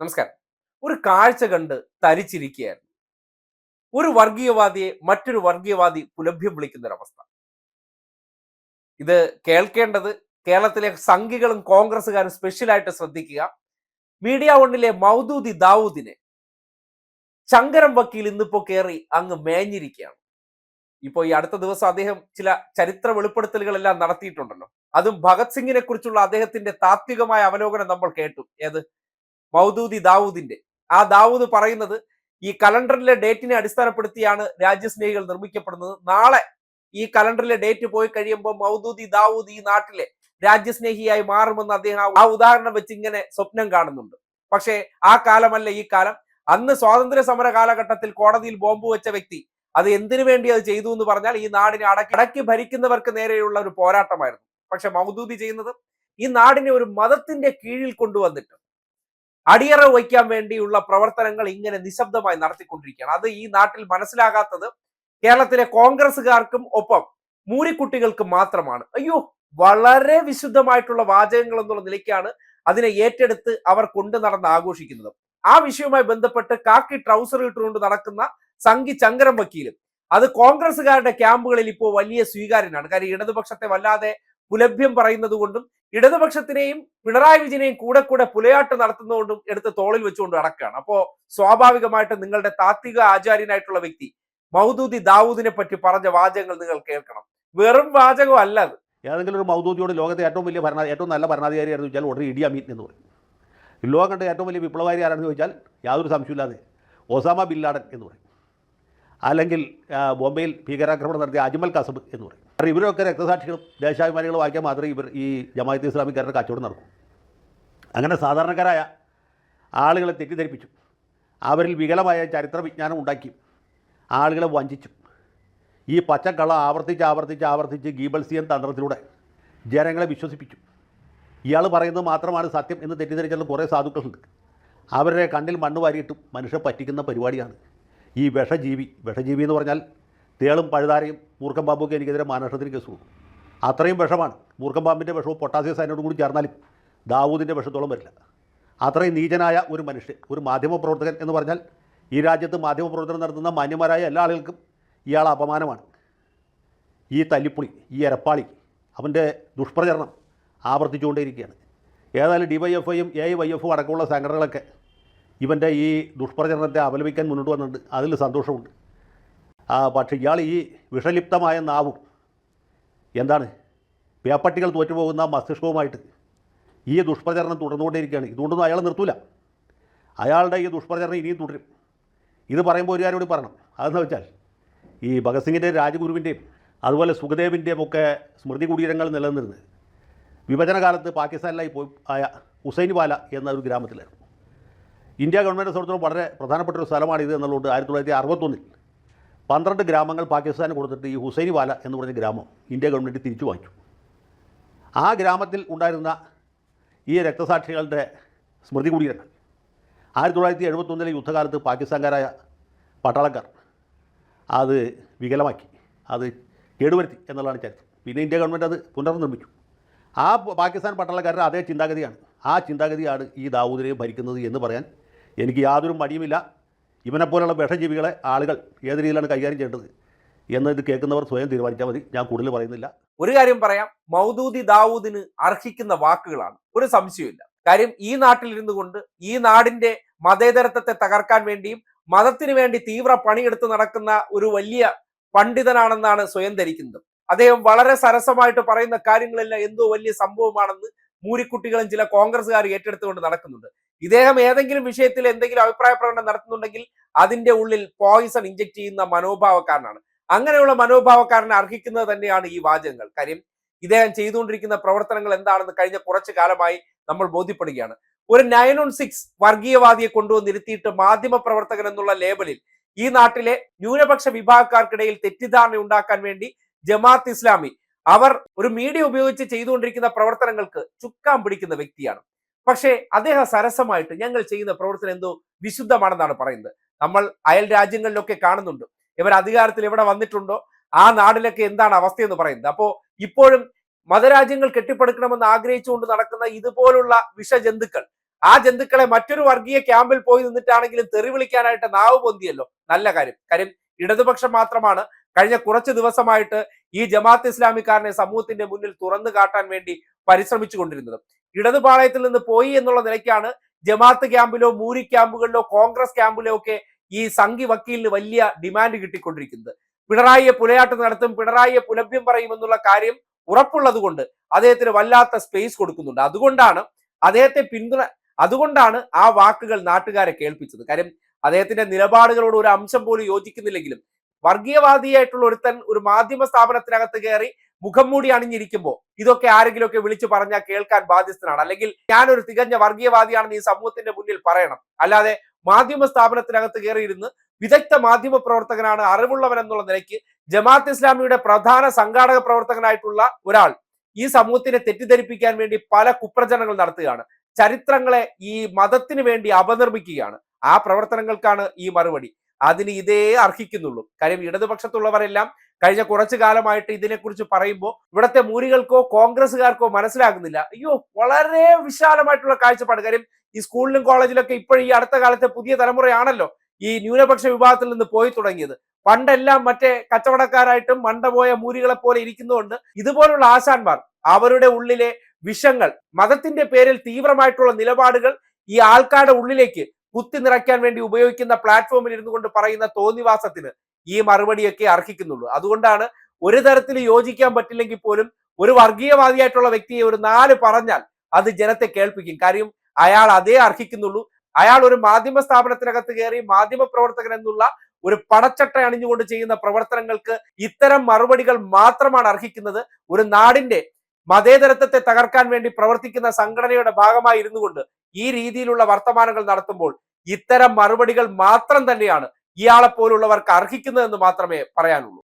നമസ്കാരം. ഒരു കാഴ്ച കണ്ട് തരിച്ചിരിക്കുകയായിരുന്നു ഒരു വർഗീയവാദിയെ മറ്റൊരു വർഗീയവാദി പുലഭ്യം വിളിക്കുന്ന ഒരവസ്ഥ ഇത് കേൾക്കേണ്ടത് കേരളത്തിലെ സംഘികളും കോൺഗ്രസ്സുകാരും സ്പെഷ്യലായിട്ട് ശ്രദ്ധിക്കുക. മീഡിയ വണ്ണിലെ മൗദൂദി ദാവൂദിനെ ശങ്കരം വക്കീൽ ഇന്നിപ്പോ കയറി അങ്ങ് മേഞ്ഞിരിക്കുകയാണ്. ഇപ്പോ ഈ അടുത്ത ദിവസം അദ്ദേഹം ചില ചരിത്ര വെളിപ്പെടുത്തലുകളെല്ലാം നടത്തിയിട്ടുണ്ടല്ലോ. അതും ഭഗത് സിംഗിനെ കുറിച്ചുള്ള അദ്ദേഹത്തിന്റെ താത്വികമായ അവലോകനം നമ്മൾ കേട്ടു. ഏത്? മൗദൂദി ദാവൂദിന്റെ. ആ ദാവൂദ് പറയുന്നത് ഈ കലണ്ടറിലെ ഡേറ്റിനെ അടിസ്ഥാനപ്പെടുത്തിയാണ് രാജ്യസ്നേഹികൾ നിർമ്മിക്കപ്പെടുന്നത്. നാളെ ഈ കലണ്ടറിലെ ഡേറ്റ് പോയി കഴിയുമ്പോൾ മൗദൂദി ദാവൂദ് ഈ നാട്ടിലെ രാജ്യസ്നേഹിയായി മാറുമെന്ന് അദ്ദേഹം ആ- ഉദാഹരണം വെച്ച് ഇങ്ങനെ സ്വപ്നം കാണുന്നുണ്ട്. പക്ഷേ ആ കാലമല്ല ഈ കാലം. അന്ന് സ്വാതന്ത്ര്യ സമര കാലഘട്ടത്തിൽ കോടതിയിൽ ബോംബ് വെച്ച വ്യക്തി അത് എന്തിനു വേണ്ടി അത് ചെയ്തു എന്ന് പറഞ്ഞാൽ ഈ നാടിനെ അടക്കി അടക്കി ഭരിക്കുന്നവർക്ക് നേരെയുള്ള ഒരു പോരാട്ടമായിരുന്നു. പക്ഷെ മൗദൂദി ചെയ്യുന്നത് ഈ നാടിനെ ഒരു മതത്തിന്റെ കീഴിൽ കൊണ്ടുവന്നിട്ട് അടിയറ വയ്ക്കാൻ വേണ്ടിയുള്ള പ്രവർത്തനങ്ങൾ ഇങ്ങനെ നിശബ്ദമായി നടത്തിക്കൊണ്ടിരിക്കുകയാണ്. അത് ഈ നാട്ടിൽ മനസ്സിലാകാത്തത് കേരളത്തിലെ കോൺഗ്രസ്സുകാർക്കും ഒപ്പം മൂരിക്കുട്ടികൾക്കും മാത്രമാണ്. അയ്യോ വളരെ വിശുദ്ധമായിട്ടുള്ള വാചകങ്ങൾ എന്നുള്ള നിലയ്ക്കാണ് അതിനെ ഏറ്റെടുത്ത് അവർ കൊണ്ടു നടന്ന് ആഘോഷിക്കുന്നത്. ആ വിഷയവുമായി ബന്ധപ്പെട്ട് കാക്കി ട്രൗസർ ഇട്ടുകൊണ്ട് നടക്കുന്ന സംഗി ചങ്കരം വക്കീലും അത് കോൺഗ്രസ്സുകാരുടെ ക്യാമ്പുകളിൽ ഇപ്പോൾ വലിയ സ്വീകാര്യനാണ്. കാര്യം ഇടതുപക്ഷത്തെ വല്ലാതെ പുലഭ്യം പറയുന്നത് കൊണ്ടും ഇടതുപക്ഷത്തിനെയും പിണറായി വിജയനെയും കൂടെ കൂടെ പുലയാട്ട് നടത്തുന്നതുകൊണ്ടും എടുത്ത് തോളിൽ വെച്ചുകൊണ്ട് നടക്കുകയാണ്. അപ്പോ സ്വാഭാവികമായിട്ട് നിങ്ങളുടെ താത്വിക ആചാര്യനായിട്ടുള്ള വ്യക്തി മൗദൂദി ദാവൂദിനെ പറ്റി പറഞ്ഞ വാചകങ്ങൾ നിങ്ങൾ കേൾക്കണം. വെറും വാചകം അല്ല അത്. ഏതെങ്കിലും ഒരു മൗദൂദിയോട് ലോകത്തെ ഏറ്റവും വലിയ ഭരണ ഏറ്റവും നല്ല ഭരണാധികാരി ആരെന്ന് ഉടനെ ഇടി അമീൻ എന്ന് പറയും. ലോകം കണ്ട ഏറ്റവും വലിയ വിപ്ലവകാരി ആരാണെന്ന് ചോദിച്ചാൽ യാതൊരു സംശയമില്ലാതെ ഒസാമ ബിൻ ലാഡൻ എന്ന് പറയും. അല്ലെങ്കിൽ ബോംബെയിൽ ഭീകരാക്രമണം നടത്തിയ അജ്മൽ കസബ് എന്ന് പറയും. കാരണം ഇവരൊക്കെ രക്തസാക്ഷികളും ദേശാഭിമാനികളും വായിക്കാൻ മാത്രമേ ഇവർ ഈ ജമാഅത്ത് ഇസ്ലാമിക്കാരുടെ കച്ചവടം നടക്കും. അങ്ങനെ സാധാരണക്കാരായ ആളുകളെ തെറ്റിദ്ധരിപ്പിച്ചു അവരിൽ വികലമായ ചരിത്ര വിജ്ഞാനം ഉണ്ടാക്കി ആളുകളെ വഞ്ചിച്ചു ഈ പച്ചക്കള്ള ആവർത്തിച്ച് ആവർത്തിച്ച് ആവർത്തിച്ച് ഗീബൽസിയൻ തന്ത്രത്തിലൂടെ ജനങ്ങളെ വിശ്വസിപ്പിച്ചു ഇയാൾ പറയുന്നത് മാത്രമാണ് സത്യം എന്ന് തെറ്റിദ്ധരിച്ചുള്ള കുറേ സാധുക്കളുണ്ട്. അവരുടെ കണ്ണിൽ മണ്ണ് വാരിയിട്ടും മനുഷ്യ പറ്റിക്കുന്ന പരിപാടിയാണ് ഈ വിഷജീവി. വിഷജീവി എന്ന് പറഞ്ഞാൽ തേളും പഴുതാരയും മൂർഖം പാമ്പൊക്കെ എനിക്കെതിരെ മാനഷത്തിന് കേസ് കൊടുക്കും. അത്രയും വിഷമാണ്. മൂർഖം പാമ്പിന്റെ വിഷവും പൊട്ടാസ്യം സൈനോട് കൂടി ചേർന്നാലും ദാവൂദിന്റെ വിഷത്തോളം വരില്ല. അത്രയും നീചനായ ഒരു മനുഷ്യൻ ഒരു മാധ്യമപ്രവർത്തകൻ എന്ന് പറഞ്ഞാൽ ഈ രാജ്യത്ത് മാധ്യമപ്രവർത്തനം നടത്തുന്ന മാന്യന്മാരായ എല്ലാ ആളുകൾക്കും ഇയാൾ അപമാനമാണ്. ഈ തല്ലിപ്പുളി ഈ എരപ്പാളി അവന്റെ ദുഷ്പ്രചരണം ആവർത്തിച്ചുകൊണ്ടേയിരിക്കുകയാണ്. ഏതായാലും ഡി വൈ എഫ് ഐയും എ വൈ എഫും അടക്കമുള്ള സംഘടനകളൊക്കെ ഇവന്റെ ഈ ദുഷ്പ്രചരണത്തെ അപലപിക്കാൻ മുന്നോട്ട് വന്നിട്ടുണ്ട്. അതിൽ സന്തോഷമുണ്ട്. പക്ഷേ ഇയാൾ ഈ വിഷലിപ്തമായ നാവും എന്താണ്? പേപ്പട്ടികൾ തോറ്റുപോകുന്ന മസ്തിഷ്കവുമായിട്ട് ഈ ദുഷ്പ്രചരണം തുടർന്നുകൊണ്ടേയിരിക്കുകയാണ്. ഇതുകൊണ്ടൊന്നും അയാൾ നിർത്തൂല. അയാളുടെ ഈ ദുഷ്പ്രചരണം ഇനിയും തുടരും. ഇത് പറയുമ്പോൾ ഒരു കാര്യം കൂടി പറയണം. അതെന്ന് വെച്ചാൽ ഈ ഭഗത് സിംഗിന്റെ രാജഗുരുവിന്റെയും അതുപോലെ സുഖദേവിന്റെയും ഒക്കെ സ്മൃതി കുടീരങ്ങൾ നിലനിന്നിരുന്നത് വിഭജനകാലത്ത് പാകിസ്ഥാനിലായി പോയി ആയ ഹുസൈൻവാല എന്ന ഒരു ഗ്രാമത്തിലായിരുന്നു. ഇന്ത്യ ഗവൺമെന്റ് സംബന്ധിച്ചിടത്തോളം വളരെ പ്രധാനപ്പെട്ട ഒരു സ്ഥലമാണ് ഇത് എന്നുള്ളത് ആയിരത്തി തൊള്ളായിരത്തി അറുപത്തൊന്നിൽ പന്ത്രണ്ട് ഗ്രാമങ്ങൾ പാകിസ്ഥാന് കൊടുത്തിട്ട് ഈ ഹുസൈനിവാല വാല എന്ന് പറഞ്ഞ ഗ്രാമം ഇന്ത്യ ഗവൺമെന്റ് തിരിച്ചു വാങ്ങിച്ചു. ആ ഗ്രാമത്തിൽ ഉണ്ടായിരുന്ന ഈ രക്തസാക്ഷികളുടെ സ്മൃതി കുടീരങ്ങൾ ആയിരത്തി തൊള്ളായിരത്തി എഴുപത്തൊന്നിലെ യുദ്ധകാലത്ത് പാകിസ്ഥാൻകാരായ പട്ടാളക്കാർ അത് വികലമാക്കി അത് കേടുവരുത്തി എന്നുള്ളതാണ് ചരിത്രം. പിന്നെ ഇന്ത്യ ഗവൺമെന്റ് അത് പുനർനിർമ്മിച്ചു. ആ പാകിസ്ഥാൻ പട്ടാളക്കാരുടെ അതേ ചിന്താഗതിയാണ്. ആ ചിന്താഗതിയാണ് ഈ ദാവൂദിനെയും ഭരിക്കുന്നത് എന്ന് പറയാൻ എനിക്ക് യാതൊരു മടിയുമില്ല. ഇവനെപ്പോലുള്ള വിഷജീവികളെ ആളുകൾ ഏത് രീതിയിലാണ് കൈകാര്യം ചെയ്യേണ്ടത് എന്ന് ഇത് കേൾക്കുന്നവർ സ്വയം തീരുമാനിച്ചാൽ മതി. ഞാൻ കൂടുതൽ പറയുന്നില്ല. ഒരു കാര്യം പറയാം. മൗദൂദി ദാവൂദിന് അർഹിക്കുന്ന വാക്കുകളാണ്. ഒരു സംശയമില്ല കാര്യം ഈ നാട്ടിൽ ഇരുന്നു കൊണ്ട് ഈ നാടിന്റെ മതേതരത്വത്തെ തകർക്കാൻ വേണ്ടിയും മതത്തിന് വേണ്ടി തീവ്ര പണിയെടുത്ത് നടക്കുന്ന ഒരു വലിയ പണ്ഡിതനാണെന്നാണ് സ്വയം ധരിക്കുന്നത്. അദ്ദേഹം വളരെ സരസമായിട്ട് പറയുന്ന കാര്യങ്ങളെല്ലാം എന്തോ വലിയ സംഭവമാണെന്ന് മൂരിക്കുട്ടികളും ചില കോൺഗ്രസ്സുകാർ ഏറ്റെടുത്തുകൊണ്ട് നടക്കുന്നുണ്ട്. ഇദ്ദേഹം ഏതെങ്കിലും വിഷയത്തിൽ എന്തെങ്കിലും അഭിപ്രായ പ്രകടനം നടത്തുന്നുണ്ടെങ്കിൽ അതിന്റെ ഉള്ളിൽ പോയിസൺ ഇഞ്ചക്ട് ചെയ്യുന്ന മനോഭാവക്കാരനാണ്. അങ്ങനെയുള്ള മനോഭാവക്കാരനെ അർഹിക്കുന്നത് തന്നെയാണ് ഈ വാചകങ്ങൾ. കാര്യം ഇദ്ദേഹം ചെയ്തുകൊണ്ടിരിക്കുന്ന പ്രവർത്തനങ്ങൾ എന്താണെന്ന് കഴിഞ്ഞ കുറച്ചു കാലമായി നമ്മൾ ബോധ്യപ്പെടുകയാണ്. ഒരു നയൻ ഓൺ സിക്സ് വർഗീയവാദിയെ കൊണ്ടുവന്നിരുത്തിയിട്ട് മാധ്യമ പ്രവർത്തകൻ എന്നുള്ള ലേബലിൽ ഈ നാട്ടിലെ ന്യൂനപക്ഷ വിഭാഗക്കാർക്കിടയിൽ തെറ്റിദ്ധാരണ ഉണ്ടാക്കാൻ വേണ്ടി ജമാഅത്ത് ഇസ്ലാമി അവർ ഒരു മീഡിയ ഉപയോഗിച്ച് ചെയ്തുകൊണ്ടിരിക്കുന്ന പ്രവർത്തനങ്ങൾക്ക് ചുക്കാൻ പിടിക്കുന്ന വ്യക്തിയാണ്. പക്ഷേ അദ്ദേഹം സരസമായിട്ട് ഞങ്ങൾ ചെയ്യുന്ന പ്രവർത്തനം എന്തോ വിശുദ്ധമാണെന്നാണ് പറയുന്നത്. നമ്മൾ അയൽ രാജ്യങ്ങളിലൊക്കെ കാണുന്നുണ്ട്. ഇവർ അധികാരത്തിൽ എവിടെ വന്നിട്ടുണ്ടോ ആ നാടിലൊക്കെ എന്താണ് അവസ്ഥയെന്ന് പറയുന്നത്. അപ്പോൾ ഇപ്പോഴും മതരാജ്യങ്ങൾ കെട്ടിപ്പടുക്കണമെന്ന് ആഗ്രഹിച്ചുകൊണ്ട് നടക്കുന്ന ഇതുപോലുള്ള വിഷജന്തുക്കൾ ആ ജന്തുക്കളെ മറ്റൊരു വർഗീയ ക്യാമ്പിൽ പോയി നിന്നിട്ടാണെങ്കിലും തെറി വിളിക്കാനായിട്ട് നാവ് പൊന്തിയല്ലോ. നല്ല കാര്യം. കാര്യം ഇടതുപക്ഷം മാത്രമാണ് കഴിഞ്ഞ കുറച്ച് ദിവസമായിട്ട് ഈ ജമാഅത്ത് ഇസ്ലാമിക്കാരനെ സമൂഹത്തിന്റെ മുന്നിൽ തുറന്നു കാട്ടാൻ വേണ്ടി പരിശ്രമിച്ചു കൊണ്ടിരുന്നത് ഇടതുപാളയത്തിൽ നിന്ന് പോയി എന്നുള്ള നിലയ്ക്കാണ് ജമാഅത്ത് ക്യാമ്പിലോ മൂരി ക്യാമ്പുകളിലോ കോൺഗ്രസ് ക്യാമ്പിലോ ഒക്കെ ഈ സംഘി വക്കീലിന് വലിയ ഡിമാൻഡ് കിട്ടിക്കൊണ്ടിരിക്കുന്നത്. പിണറായിയെ പുലയാട്ട് നടത്തും പിണറായിയെ പുലഭ്യം പറയുമെന്നുള്ള കാര്യം ഉറപ്പുള്ളതുകൊണ്ട് അദ്ദേഹത്തിന് വല്ലാത്ത സ്പേസ് കൊടുക്കുന്നുണ്ട്. അതുകൊണ്ടാണ് അദ്ദേഹത്തെ പിന്തുണ അതുകൊണ്ടാണ് ആ വാക്കുകൾ നാട്ടുകാരെ കേൾപ്പിച്ചത്. കാര്യം അദ്ദേഹത്തിന്റെ നിലപാടുകളോട് ഒരു അംശം പോലും യോജിക്കുന്നില്ലെങ്കിലും വർഗീയവാദിയായിട്ടുള്ള ഒരുത്തൻ ഒരു മാധ്യമ സ്ഥാപനത്തിനകത്ത് കയറി മുഖം മൂടി അണിഞ്ഞിരിക്കുമ്പോൾ ഇതൊക്കെ ആരെങ്കിലുമൊക്കെ വിളിച്ചു പറഞ്ഞാൽ കേൾക്കാൻ ബാധ്യസ്ഥനാണ്. അല്ലെങ്കിൽ ഞാനൊരു തികഞ്ഞ വർഗീയവാദിയാണെന്ന് ഈ സമൂഹത്തിന്റെ മുന്നിൽ പറയണം. അല്ലാതെ മാധ്യമ സ്ഥാപനത്തിനകത്ത് കയറിയിരുന്ന് വിദഗ്ധ മാധ്യമ പ്രവർത്തകനാണ് അറിവുള്ളവൻ എന്നുള്ള നിലയ്ക്ക് ജമാഅത്ത് ഇസ്ലാമിയുടെ പ്രധാന സംഘാടക പ്രവർത്തകനായിട്ടുള്ള ഒരാൾ ഈ സമൂഹത്തിനെ തെറ്റിദ്ധരിപ്പിക്കാൻ വേണ്ടി പല കുപ്രചരണങ്ങൾ നടത്തുകയാണ്. ചരിത്രങ്ങളെ ഈ മതത്തിന് വേണ്ടി അപനിർമ്മിക്കുകയാണ്. ആ പ്രവർത്തനങ്ങൾക്കാണ് ഈ മറുപടി. അതിന് ഇതേ അർഹിക്കുന്നുള്ളൂ. കാര്യം ഇടതുപക്ഷത്തുള്ളവരെല്ലാം കഴിഞ്ഞ കുറച്ചു കാലമായിട്ട് ഇതിനെക്കുറിച്ച് പറയുമ്പോൾ ഇവിടുത്തെ മൂരികൾക്കോ കോൺഗ്രസ്സുകാർക്കോ മനസ്സിലാകുന്നില്ല. അയ്യോ വളരെ വിശാലമായിട്ടുള്ള കാഴ്ചപ്പാട്. കാര്യം ഈ സ്കൂളിലും കോളേജിലൊക്കെ ഇപ്പോഴും ഈ അടുത്ത കാലത്തെ പുതിയ തലമുറയാണല്ലോ ഈ ന്യൂനപക്ഷ വിഭാഗത്തിൽ നിന്ന് പോയി തുടങ്ങിയത്. പണ്ടെല്ലാം മറ്റേ കച്ചവടക്കാരായിട്ടും മണ്ടപോയ മൂരികളെ പോലെ ഇരിക്കുന്നതുകൊണ്ട് ഇതുപോലുള്ള ആശാന്മാർ അവരുടെ ഉള്ളിലെ വിഷങ്ങൾ മതത്തിന്റെ പേരിൽ തീവ്രമായിട്ടുള്ള നിലപാടുകൾ ഈ ആൾക്കാരുടെ ഉള്ളിലേക്ക് കുത്തി നിറയ്ക്കാൻ വേണ്ടി ഉപയോഗിക്കുന്ന പ്ലാറ്റ്ഫോമിൽ ഇരുന്നു കൊണ്ട് പറയുന്ന തോന്നിവാസത്തിന് ഈ മറുപടിയൊക്കെ അർഹിക്കുന്നുള്ളൂ. അതുകൊണ്ടാണ് ഒരു തരത്തിൽ യോജിക്കാൻ പറ്റില്ലെങ്കിൽ പോലും ഒരു വർഗീയവാദിയായിട്ടുള്ള വ്യക്തിയെ ഒരു നാല് പറഞ്ഞാൽ അത് ജനത്തെ കേൾപ്പിക്കും. കാര്യം അയാൾ അതേ അർഹിക്കുന്നുള്ളൂ. അയാൾ ഒരു മാധ്യമ സ്ഥാപനത്തിനകത്ത് കയറി മാധ്യമ പ്രവർത്തകൻ എന്നുള്ള ഒരു പടച്ചട്ട അണിഞ്ഞുകൊണ്ട് ചെയ്യുന്ന പ്രവർത്തനങ്ങൾക്ക് ഇത്തരം മറുപടികൾ മാത്രമാണ് അർഹിക്കുന്നത്. ഒരു നാടിന്റെ മതേതരത്വത്തെ തകർക്കാൻ വേണ്ടി പ്രവർത്തിക്കുന്ന സംഘടനയുടെ ഭാഗമായി ഇരുന്നു കൊണ്ട് ഈ രീതിയിലുള്ള വർത്തമാനങ്ങൾ നടത്തുമ്പോൾ ഇത്തരം മറുപടികൾ മാത്രം തന്നെയാണ് ഇയാളെ പോലുള്ളവർക്ക് അർഹിക്കുന്നതെന്ന് മാത്രമേ പറയാനുള്ളൂ.